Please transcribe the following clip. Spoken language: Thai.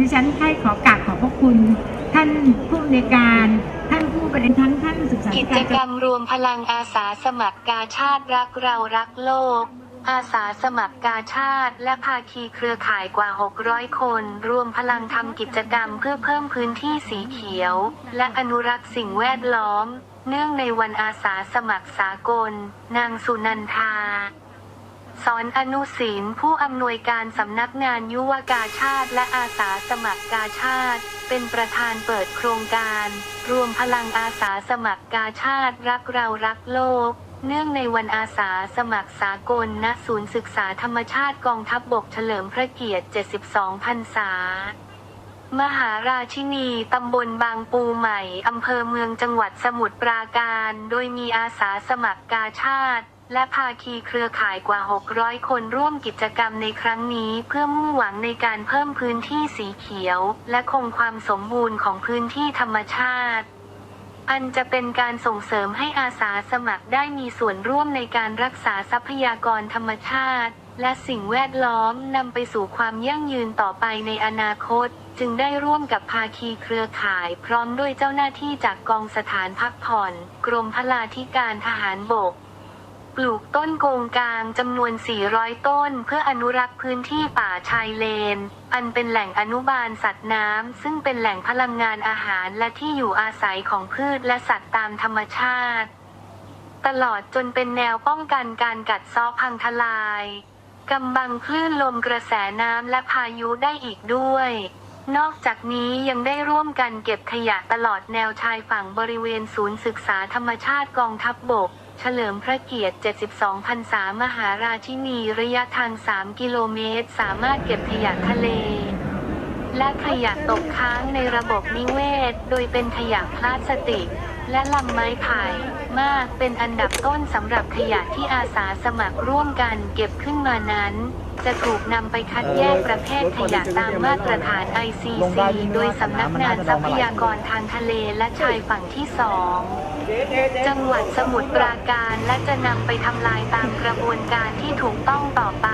ดิฉันให้ขอกราบขอบพระคุณ ท่านผู้อำนวยการ ท่านผู้บริหารทั้งท่านศึกษากิจกรกรรมรวมพลังอาสาสมัครกาชาติรักเรารักโลก อาสาสมัครกาชาติ และภาคีเครือข่ายกว่า 600 คน รวมพลังทำกิจกรรมเพื่อเพิ่มพื้นที่สีเขียว และอนุรักษ์สิ่งแวดล้อม เนื่องในวันอาสาสมัครสากล นางสุนันทา สอนอนุศินผู้อำนวยการสำนักงานยุวกาชาติ และอาสาสมัครกาชาติ เป็นประธานเปิดโครงการ รวมพลังอาสาสมัครกาชาติ รักเรารักโลก เนื่องในวันอาสาสมัครสากลณศูนย์ศึกษาธรรมชาติกองทัพบบกเฉลิมพระเกียรติ 72 พรรษามหาราชินี ตำบลบางปูใหม่ อำเภอเมืองจังหวัดสมุทรปราการ โดยมีอาสาสมัครกาชาติ และภาคีเครือข่ายกว่า 600 คนร่วมกิจกรรมในครั้งนี้เพื่อมุ่งหวังในการเพิ่มพื้นที่สีเขียว และคงความสมบูรณ์ของพื้นที่ธรรมชาติ อันจะเป็นการส่งเสริมให้อาสาสมัครได้มีส่วนร่วมในการรักษาทรัพยากรธรรมชาติ และสิ่งแวดล้อมนำไปสู่ความยั่งยืนต่อไปในอนาคต จึงได้ร่วมกับภาคีเครือข่าย พร้อมด้วยเจ้าหน้าที่จากกองสถานพักผ่อน กรมพลาธิการทหารบก ปลูกต้นโกงกางจำนวน 400 ต้น เพื่ออนุรักษ์พื้นที่ป่าชายเลน อันเป็นแหล่งอนุบาลสัตว์น้ำ ซึ่งเป็นแหล่งพลังงานอาหารและที่อยู่อาศัยของพืชและสัตว์ตามธรรมชาติ ตลอดจนเป็นแนวป้องกันการกัดเซาะพังทลายกำบังคลื่นลมกระแสน้ำและพายุได้อีกด้วย นอกจากนี้ยังได้ร่วมกันเก็บขยะตลอดแนวชายฝั่งบริเวณศูนย์ศึกษาธรรมชาติกองทัพบบก เฉลิมพระเกียรติ 72พรรษามหาราชินีระยะทาง 3 กิโลเมตร สามารถเก็บขยะทะเล และขยะตกค้างในระบบนิเวศ โดยเป็นขยะพลาสติก และลำไม้ไผ่มากเป็นอันดับต้นสำหรับขยะที่อาสาสมัครร่วมกันเก็บขึ้นมานั้น จะถูกนำไปคัดแยกประเภทขยะตามมาตรฐาน ICC โดยสำนักงานทรัพยากรทางทะเลและชายฝั่งที่สองจังหวัดสมุทรปราการและจะนำไปทำลายตามกระบวนการที่ถูกต้องต่อไป